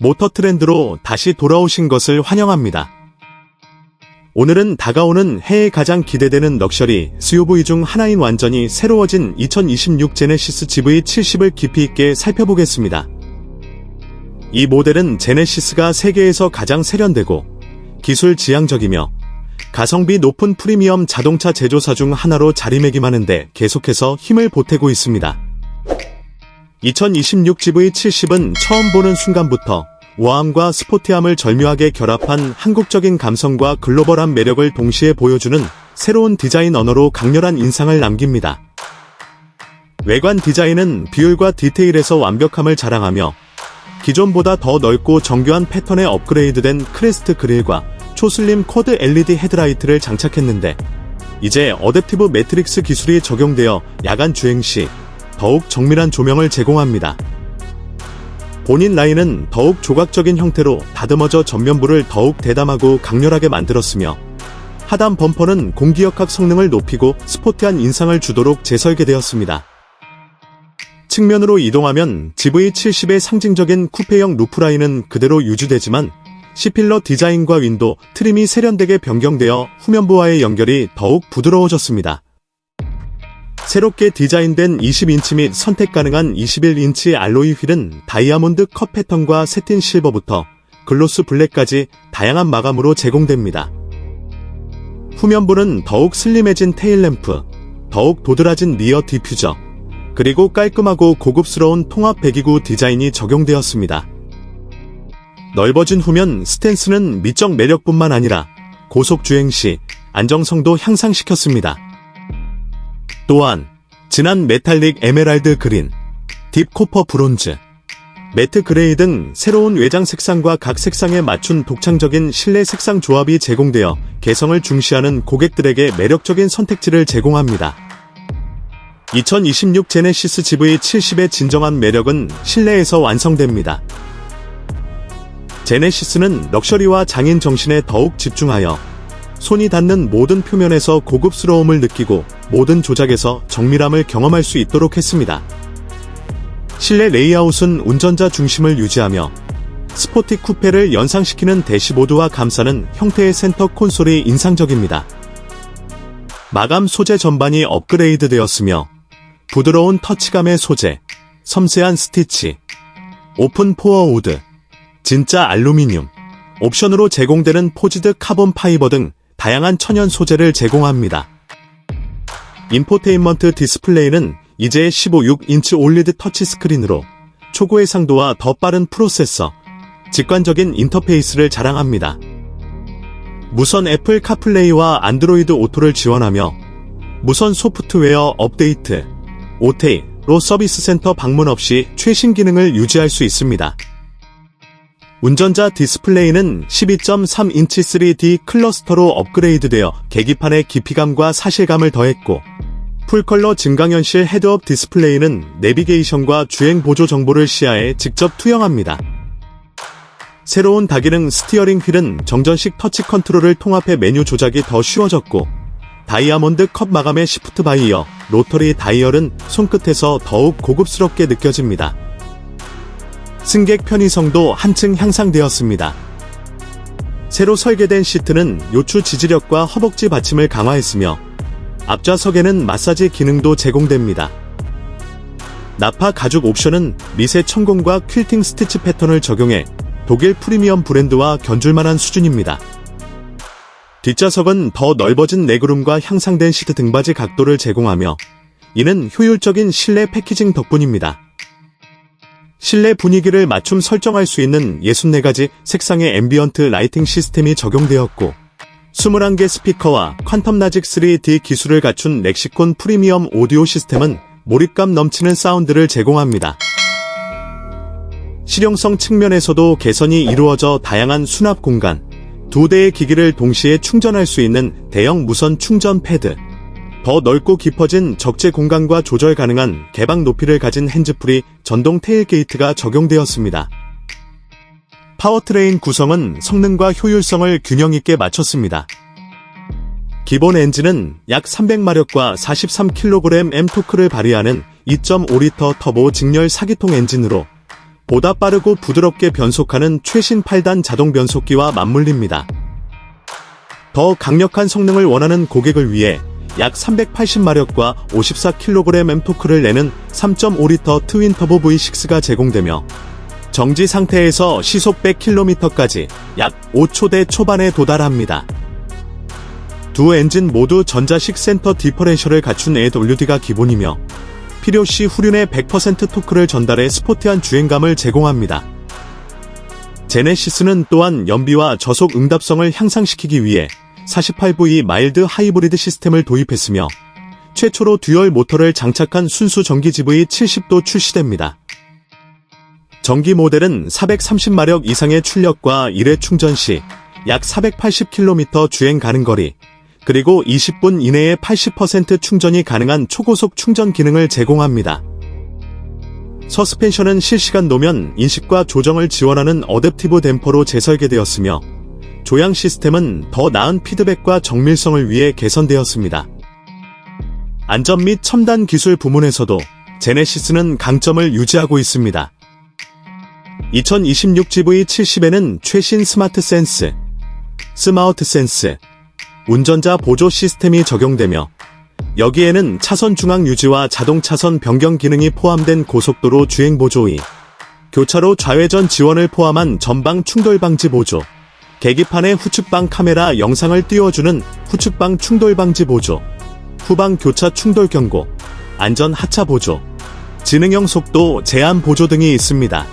모터 트렌드로 다시 돌아오신 것을 환영합니다. 오늘은 다가오는 해에 가장 기대되는 럭셔리 SUV 중 하나인 완전히 새로워진 2026 제네시스 GV70을 깊이 있게 살펴보겠습니다. 이 모델은 제네시스가 세계에서 가장 세련되고 기술 지향적이며 가성비 높은 프리미엄 자동차 제조사 중 하나로 자리매김하는데 계속해서 힘을 보태고 있습니다. 2026 GV70은 처음 보는 순간부터 우아함과 스포티함을 절묘하게 결합한 한국적인 감성과 글로벌한 매력을 동시에 보여주는 새로운 디자인 언어로 강렬한 인상을 남깁니다. 외관 디자인은 비율과 디테일에서 완벽함을 자랑하며 기존보다 더 넓고 정교한 패턴에 업그레이드된 크레스트 그릴과 초슬림 코드 LED 헤드라이트를 장착했는데 이제 어댑티브 매트릭스 기술이 적용되어 야간 주행 시 더욱 정밀한 조명을 제공합니다. 본인 라인은 더욱 조각적인 형태로 다듬어져 전면부를 더욱 대담하고 강렬하게 만들었으며 하단 범퍼는 공기역학 성능을 높이고 스포티한 인상을 주도록 재설계되었습니다. 측면으로 이동하면 GV70의 상징적인 쿠페형 루프라인은 그대로 유지되지만 C필러 디자인과 윈도, 트림이 세련되게 변경되어 후면부와의 연결이 더욱 부드러워졌습니다. 새롭게 디자인된 20인치 및 선택 가능한 21인치 알로이 휠은 다이아몬드 컷 패턴과 세틴 실버부터 글로스 블랙까지 다양한 마감으로 제공됩니다. 후면부는 더욱 슬림해진 테일램프, 더욱 도드라진 리어 디퓨저, 그리고 깔끔하고 고급스러운 통합 배기구 디자인이 적용되었습니다. 넓어진 후면 스탠스는 미적 매력뿐만 아니라 고속 주행 시 안정성도 향상시켰습니다. 또한 진한 메탈릭 에메랄드 그린, 딥 코퍼 브론즈, 매트 그레이 등 새로운 외장 색상과 각 색상에 맞춘 독창적인 실내 색상 조합이 제공되어 개성을 중시하는 고객들에게 매력적인 선택지를 제공합니다. 2026 제네시스 GV70의 진정한 매력은 실내에서 완성됩니다. 제네시스는 럭셔리와 장인 정신에 더욱 집중하여 손이 닿는 모든 표면에서 고급스러움을 느끼고 모든 조작에서 정밀함을 경험할 수 있도록 했습니다. 실내 레이아웃은 운전자 중심을 유지하며 스포티 쿠페를 연상시키는 대시보드와 감싸는 형태의 센터 콘솔이 인상적입니다. 마감 소재 전반이 업그레이드 되었으며 부드러운 터치감의 소재, 섬세한 스티치, 오픈 포어 우드, 진짜 알루미늄, 옵션으로 제공되는 포지드 카본 파이버 등 다양한 천연 소재를 제공합니다. 인포테인먼트 디스플레이는 이제 15.6인치 올리드 터치 스크린으로 초고의 상도와 더 빠른 프로세서, 직관적인 인터페이스를 자랑합니다. 무선 애플 카플레이와 안드로이드 오토를 지원하며 무선 소프트웨어 업데이트, 오테이로 서비스 센터 방문 없이 최신 기능을 유지할 수 있습니다. 운전자 디스플레이는 12.3인치 3D 클러스터로 업그레이드되어 계기판의 깊이감과 사실감을 더했고 풀컬러 증강현실 헤드업 디스플레이는 내비게이션과 주행 보조 정보를 시야에 직접 투영합니다. 새로운 다기능 스티어링 휠은 정전식 터치 컨트롤을 통합해 메뉴 조작이 더 쉬워졌고 다이아몬드 컵 마감의 시프트 바이어, 로터리 다이얼은 손끝에서 더욱 고급스럽게 느껴집니다. 승객 편의성도 한층 향상되었습니다. 새로 설계된 시트는 요추 지지력과 허벅지 받침을 강화했으며 앞좌석에는 마사지 기능도 제공됩니다. 나파 가죽 옵션은 미세 천공과 퀼팅 스티치 패턴을 적용해 독일 프리미엄 브랜드와 견줄만한 수준입니다. 뒷좌석은 더 넓어진 레그룸과 향상된 시트 등받이 각도를 제공하며 이는 효율적인 실내 패키징 덕분입니다. 실내 분위기를 맞춤 설정할 수 있는 64가지 색상의 앰비언트 라이팅 시스템이 적용되었고 21개 스피커와 퀀텀 나직 3D 기술을 갖춘 렉시콘 프리미엄 오디오 시스템은 몰입감 넘치는 사운드를 제공합니다. 실용성 측면에서도 개선이 이루어져 다양한 수납 공간, 두 대의 기기를 동시에 충전할 수 있는 대형 무선 충전 패드, 더 넓고 깊어진 적재 공간과 조절 가능한 개방 높이를 가진 핸즈프리 전동 테일 게이트가 적용되었습니다. 파워트레인 구성은 성능과 효율성을 균형 있게 맞췄습니다. 기본 엔진은 약 300마력과 43kg M 토크를 발휘하는 2.5리터 터보 직렬 4기통 엔진으로 보다 빠르고 부드럽게 변속하는 최신 8단 자동 변속기와 맞물립니다. 더 강력한 성능을 원하는 고객을 위해 약 380마력과 54kg M 토크를 내는 3.5리터 트윈 터보 V6가 제공되며 정지 상태에서 시속 100km까지 약 5초대 초반에 도달합니다. 두 엔진 모두 전자식 센터 디퍼렌셜을 갖춘 AWD가 기본이며 필요 시 후륜의 100% 토크를 전달해 스포티한 주행감을 제공합니다. 제네시스는 또한 연비와 저속 응답성을 향상시키기 위해 48V 마일드 하이브리드 시스템을 도입했으며 최초로 듀얼 모터를 장착한 순수 전기 GV70도 출시됩니다. 전기 모델은 430마력 이상의 출력과 1회 충전 시 약 480km 주행 가능 거리, 그리고 20분 이내에 80% 충전이 가능한 초고속 충전 기능을 제공합니다. 서스펜션은 실시간 노면 인식과 조정을 지원하는 어댑티브 댐퍼로 재설계되었으며 조향 시스템은 더 나은 피드백과 정밀성을 위해 개선되었습니다. 안전 및 첨단 기술 부문에서도 제네시스는 강점을 유지하고 있습니다. 2026 GV70에는 최신 스마트 센스, 스마우트 센스, 운전자 보조 시스템이 적용되며 여기에는 차선 중앙 유지와 자동 차선 변경 기능이 포함된 고속도로 주행 보조이, 교차로 좌회전 지원을 포함한 전방 충돌 방지 보조, 계기판에 후측방 카메라 영상을 띄워주는 후측방 충돌 방지 보조, 후방 교차 충돌 경고, 안전 하차 보조, 지능형 속도 제한 보조 등이 있습니다.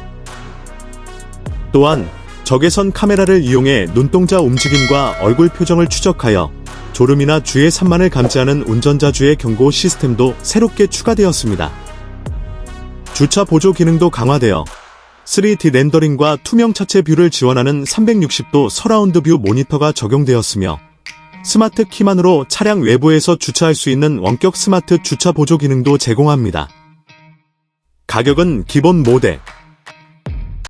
또한 적외선 카메라를 이용해 눈동자 움직임과 얼굴 표정을 추적하여 졸음이나 주의 산만을 감지하는 운전자 주의 경고 시스템도 새롭게 추가되었습니다. 주차 보조 기능도 강화되어 3D 렌더링과 투명 차체 뷰를 지원하는 360도 서라운드 뷰 모니터가 적용되었으며 스마트 키만으로 차량 외부에서 주차할 수 있는 원격 스마트 주차 보조 기능도 제공합니다. 가격은 기본 모델